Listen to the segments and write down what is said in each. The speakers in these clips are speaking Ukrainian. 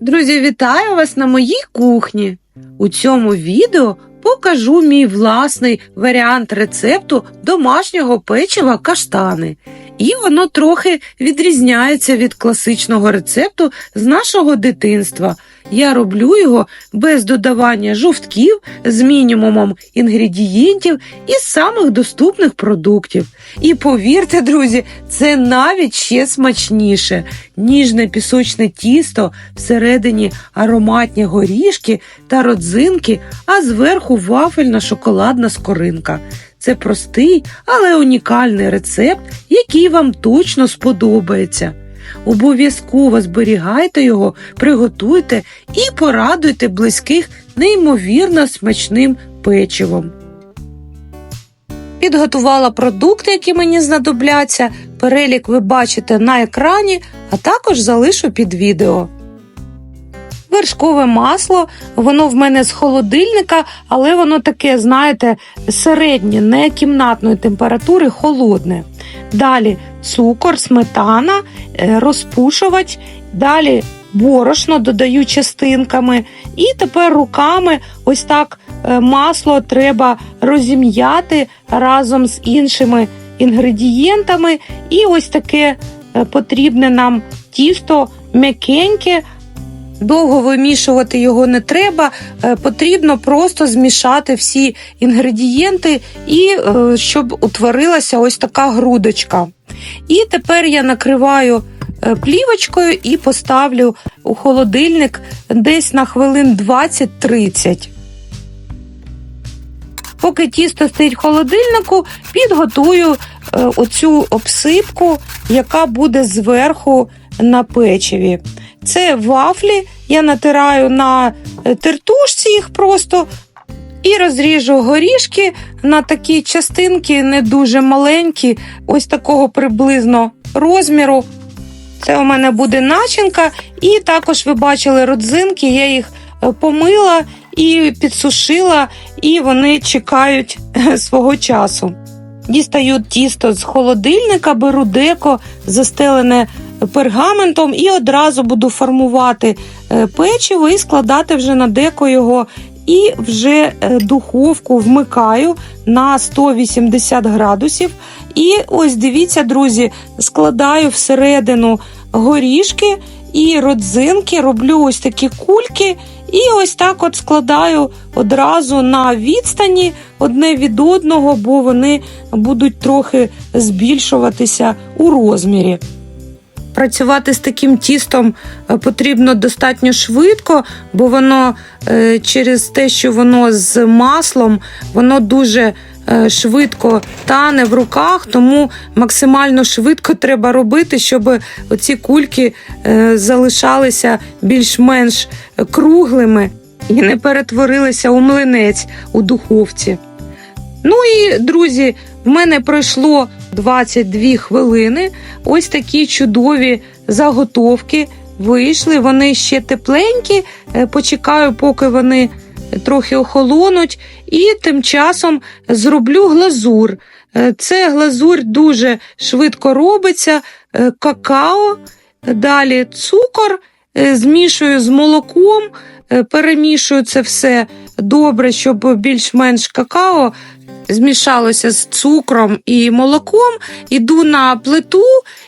Друзі, вітаю вас на моїй кухні. У цьому відео покажу мій власний варіант рецепту домашнього печива каштани. І воно трохи відрізняється від класичного рецепту з нашого дитинства. Я роблю його без додавання жовтків з мінімумом інгредієнтів із самих доступних продуктів. І повірте, друзі, це навіть ще смачніше. Ніжне пісочне тісто, всередині ароматні горішки та родзинки, а зверху вафельна шоколадна скоринка. Це простий, але унікальний рецепт, який вам точно сподобається. Обов'язково зберігайте його, приготуйте і порадуйте близьких неймовірно смачним печивом. Підготувала продукти, які мені знадобляться. Перелік ви бачите на екрані, а також залишу під відео. Вершкове масло, воно в мене з холодильника, але воно таке, знаєте, середнє, не кімнатної температури, холодне. Далі цукор, сметана, е, розпушувач, далі борошно додаю частинками. І тепер руками ось так е, масло треба розім'яти разом з іншими інгредієнтами. І ось таке е, потрібне нам тісто м'якеньке. Довго вимішувати його не треба, е, потрібно просто змішати всі інгредієнти і е, щоб утворилася ось така грудочка. І тепер я накриваю е, плівочкою і поставлю у холодильник десь на хвилин 20-30. Поки тісто стоїть в холодильнику, підготую оцю обсипку, яка буде зверху на печиві. Це вафлі, я натираю на е, тертушці їх просто і розріжу горішки на такі частинки, не дуже маленькі, ось такого приблизно розміру. Це у мене буде начинка, і також ви бачили родзинки, я їх е, помила і підсушила, і вони чекають е, свого часу. Дістаю тісто з холодильника, беру деко, застелене пергаментом, і одразу буду формувати е, печиво і складати вже на деко його. І вже е, духовку вмикаю на 180 градусів. І ось дивіться, друзі, складаю всередину горішки і родзинки, роблю ось такі кульки. І ось так от складаю одразу на відстані одне від одного, бо вони будуть трохи збільшуватися у розмірі. Працювати з таким тістом е, потрібно достатньо швидко, бо воно е, через те, що воно з маслом, воно дуже е, швидко тане в руках, тому максимально швидко треба робити, щоб оці кульки залишалися більш-менш круглими і не перетворилися у млинець у духовці. Ну і, друзі, в мене пройшло 22 хвилини. Ось такі чудові заготовки вийшли. Вони ще тепленькі. Е, почекаю, поки вони трохи охолонуть, і тим часом зроблю глазур. Е, це глазур дуже швидко робиться, е, какао, далі цукор, змішую з молоком, перемішую це все добре, щоб більш-менш какао змішалося з цукром і молоком, іду на плиту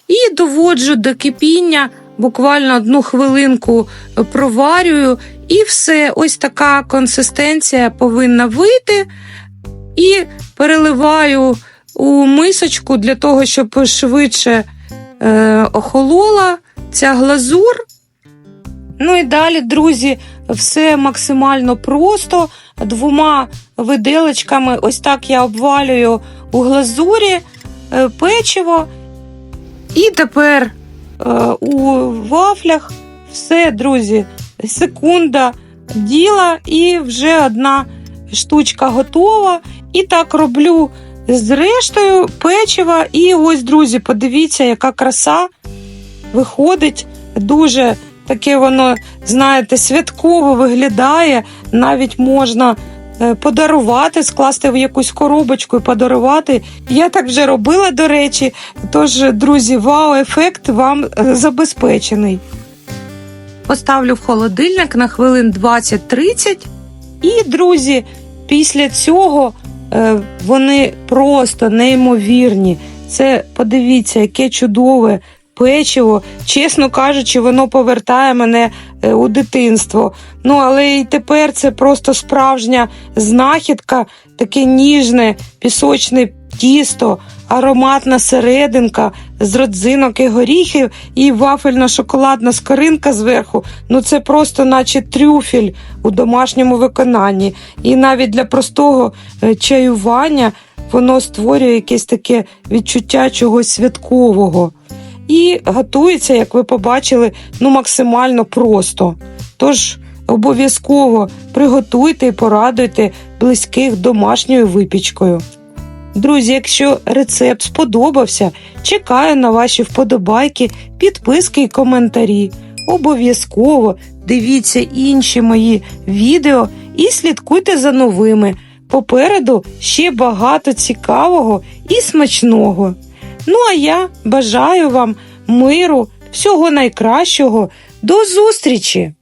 і доводжу до кипіння, буквально одну хвилинку проварюю, і все, ось така консистенція повинна вийти. І переливаю у мисочку для того, щоб швидше е, охолола ця глазур. Ну і далі, друзі, все максимально просто. Двома виделочками, ось так я обвалюю у глазурі е, печиво. І тепер е, у вафлях все, друзі, секунда діла, і вже одна штучка готова. І так роблю з рештою печива. І ось, друзі, подивіться, яка краса виходить дуже. Таке воно, знаєте, святково виглядає, навіть можна е, подарувати, скласти в якусь коробочку і подарувати. Я так вже робила, до речі. Тож, друзі, вау-ефект вам е, забезпечений. поставлю в холодильник на хвилин 20-30. І, друзі, після цього е, вони просто неймовірні. Це подивіться, яке чудове печиво. Чесно кажучи, воно повертає мене е, у дитинство. Ну, але і тепер це просто справжня знахідка, таке ніжне пісочне тісто, ароматна серединка з родзинок і горіхів і вафельно-шоколадна скоринка зверху. Ну це просто наче трюфель у домашньому виконанні. І навіть для простого е, чаювання воно створює якесь таке відчуття чогось святкового. І готується, як ви побачили, ну максимально просто. Тож обов'язково приготуйте і порадуйте близьких домашньою випічкою. Друзі, якщо рецепт сподобався, чекаю на ваші вподобайки, підписки і коментарі. Обов'язково дивіться інші мої відео і слідкуйте за новими. Попереду ще багато цікавого і смачного. Ну а я бажаю вам миру, всього найкращого. До зустрічі!